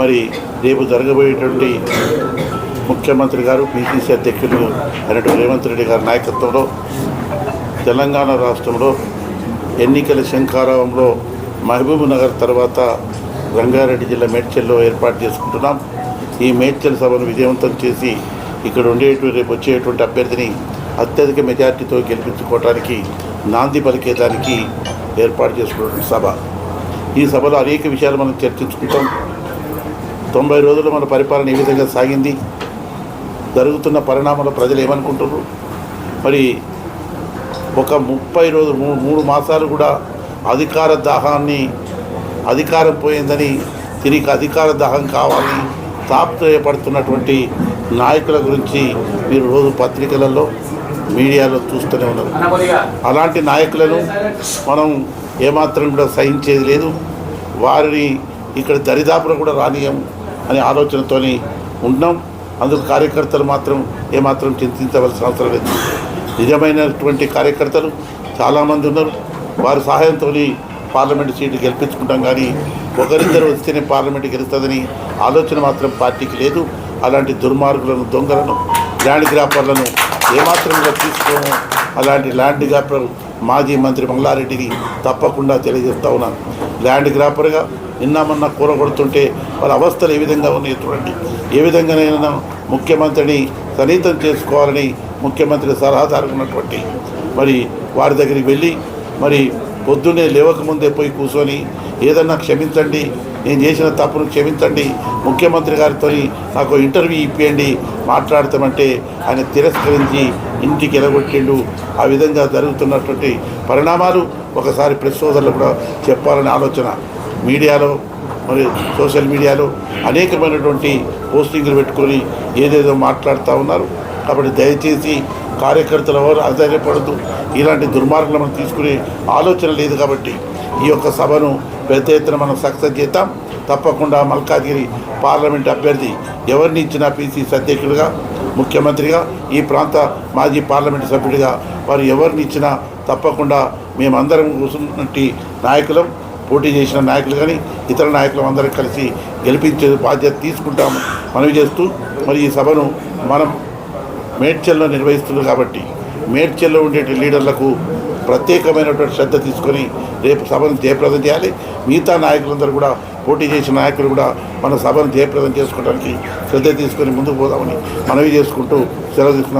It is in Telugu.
మరి రేపు జరగబోయేటువంటి ముఖ్యమంత్రి గారు పిసిసి అధ్యక్షులు అయినటువంటి రేవంత్ రెడ్డి గారి నాయకత్వంలో తెలంగాణ రాష్ట్రంలో ఎన్నికల శంఖారావంలో మహబూబ్ నగర్ తర్వాత రంగారెడ్డి జిల్లా మేడ్చల్లో ఏర్పాటు చేసుకుంటున్నాం. ఈ మేడ్చల్ సభను విజయవంతం చేసి ఇక్కడ ఉండేటువంటి రేపు వచ్చేటువంటి అభ్యర్థిని అత్యధిక మెజార్టీతో గెలిపించుకోవడానికి నాంది పలికేదానికి ఏర్పాటు చేసుకున్నటువంటి సభ. ఈ సభలో అనేక విషయాలు మనం చర్చించుకుంటాం. తొంభై రోజులు మన పరిపాలన ఏ విధంగా సాగింది? జరుగుతున్న పరిణామాలు ప్రజలు ఏమనుకుంటున్నారు? మరి ఒక ముప్పై రోజు మూడు మాసాలు కూడా అధికార దాహాన్ని అధికారం పోయిందని తిరిగి అధికార దాహం కావాలని తాపత్రయపడుతున్నటువంటి నాయకుల గురించి మీరు రోజు పత్రికలలో మీడియాలో చూస్తూనే ఉన్నారు. అలాంటి నాయకులను మనం ఏమాత్రం కూడా సహించేది లేదు. వారిని ఇక్కడ దరిదాపులు కూడా రానియము అనే ఆలోచనతోని ఉన్నాం. అందుకు కార్యకర్తలు మాత్రం ఏమాత్రం చింతించవలసిన అవసరం లేదు. నిజమైనటువంటి కార్యకర్తలు చాలామంది ఉన్నారు. వారి సహాయంతో పార్లమెంట్ సీటు గెలిపించుకుంటాం కానీ ఒకరిద్దరు వస్తేనే పార్లమెంటు గెలుస్తుందని ఆలోచన మాత్రం పార్టీకి లేదు. అలాంటి దుర్మార్గులను దొంగలను ల్యాండ్ గ్రాపర్లను ఏమాత్రం తీసుకోము. అలాంటి ల్యాండ్ గ్రాపర్ మాజీ మంత్రి మంగళారెడ్డిని తప్పకుండా తెలియజేస్తా ఉన్నాను. ల్యాండ్ గ్రాపర్గా నిన్న కూర కూరగొడుతుంటే వాళ్ళ అవస్థలు ఏ విధంగా ఉన్నాయో చూడండి. ఏ విధంగానైనా ముఖ్యమంత్రిని సన్నిహితం చేసుకోవాలని ముఖ్యమంత్రి సలహాదారు ఉన్నటువంటి మరి వారి దగ్గరికి వెళ్ళి మరి పొద్దున్నే లేవకముందే పోయి కూర్చొని ఏదన్నా క్షమించండి నేను చేసిన తప్పును క్షమించండి ముఖ్యమంత్రి గారితో నాకు ఇంటర్వ్యూ ఇప్పియండి మాట్లాడతామంటే ఆయన తిరస్కరించి ఇంటికి ఎలగొట్టిండు. ఆ విధంగా జరుగుతున్నటువంటి పరిణామాలు ఒకసారి ప్రెస్ సోదరులు కూడా చెప్పాలనే ఆలోచన. మీడియాలో మరి సోషల్ మీడియాలో అనేకమైనటువంటి పోస్టింగ్లు పెట్టుకొని ఏదేదో మాట్లాడుతూ ఉన్నారు. కాబట్టి దయచేసి కార్యకర్తలు ఎవరు ఆధారపడద్దు ఇలాంటి దుర్మార్గులు మనం తీసుకునే ఆలోచన లేదు కాబట్టి ఈ యొక్క సభను పెద్ద ఎత్తున మనం సక్సెస్ చేద్దాం. తప్పకుండా మల్కాజ్గిరి పార్లమెంట్ అభ్యర్థి ఎవరిని ఇచ్చినా పీసీసీ అధ్యక్షుడిగా ముఖ్యమంత్రిగా ఈ ప్రాంత మాజీ పార్లమెంట్ సభ్యుడిగా వారు ఎవరిని ఇచ్చినా తప్పకుండా మేమందరం కూర్చున్నట్టు నాయకులం. పోటీ చేసిన నాయకులు కానీ ఇతర నాయకులు అందరం కలిసి గెలిపించే బాధ్యత తీసుకుంటాము మనవి చేస్తూ మరి ఈ సభను మనం మేడ్చల్లో నిర్వహిస్తుంది కాబట్టి మేడ్చల్లో ఉండే లీడర్లకు ప్రత్యేకమైనటువంటి శ్రద్ధ తీసుకొని రేపు సభను జయప్రదం చేయాలి. మిగతా నాయకులందరూ కూడా పోటీ చేసిన నాయకులు కూడా మన సభను జయప్రదం చేసుకోవడానికి శ్రద్ధ తీసుకొని ముందుకు పోదామని మనవి చేసుకుంటూ సెలవు తీసుకున్నాం.